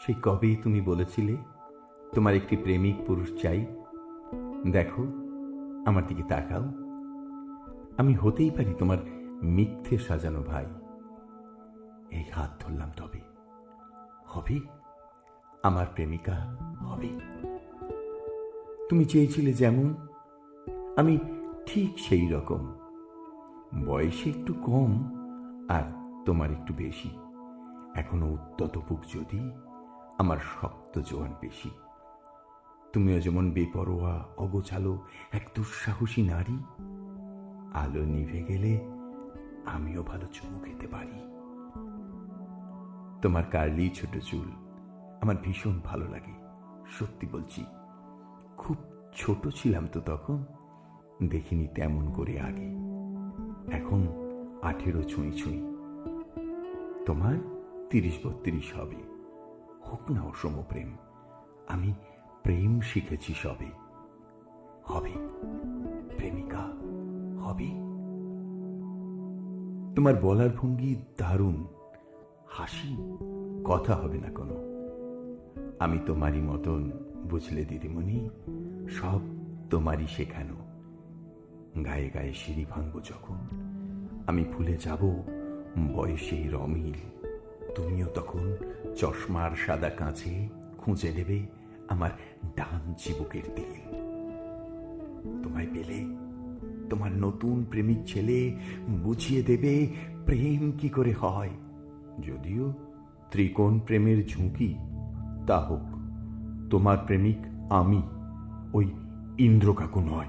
সেই কবেই তুমি বলেছিলে, তোমার একটি প্রেমিক পুরুষ চাই। দেখো, আমার দিকে তাকাও। আমি হতেই পারি তোমার মিথ্যে সাজানো ভাই। এই হাত ধরলাম তবে। হবে। আমার প্রেমিকা হবে। তুমি চেয়েছিলে যেমন, আমি ঠিক সেই রকম। বয়সে একটু কম আর তোমার একটু বেশি। এখনও উদ্যত বুক যদি আমার শক্ত জোয়ান বেশি। তুমিও যেমন বেপরোয়া, অগোছালো এক দুঃসাহসী নারী, আলো নিভে গেলে আমিও ভালো চুমু খেতে পারি। তোমার কার্লি ছোট চুল, আমার ভীষণ ভালো লাগে, সত্যি বলছি। খুব ছোট ছিলাম তো তখন, দেখিনি তেমন করে আগে। এখন আঠেরো ছুঁই ছুঁই। তোমার? তিরিশ বত্রিশ হবে। হোক না অসম প্রেম। আমি প্রেম শিখেছি সবে। হবে। প্রেমিকা, হবে। তোমার বলার ভঙ্গি দারুণ। হাসি, কথা হবে না কোনো। আমি তোমারই মতন, বুঝলে দিদিমণি, সব তোমারই শেখানো। গায়ে গায়ে সিঁড়ি ভাঙবো যখন। আমি ভুলে যাব বয়সে রমিল তুমিও তখন চশমার সাদা কাঁচে খুঁজে নেবে আমার ডান চিবুকের দিল। তোমায় পেলে, তোমার নতুন প্রেমিক ছেলে বুঝিয়ে দেবে প্রেম কি করে হয়। যদিও ত্রিকোণ প্রেমের ঝুঁকি, তা হোক, তোমার প্রেমিক আমি, ওই ইন্দ্র কাকু নয়।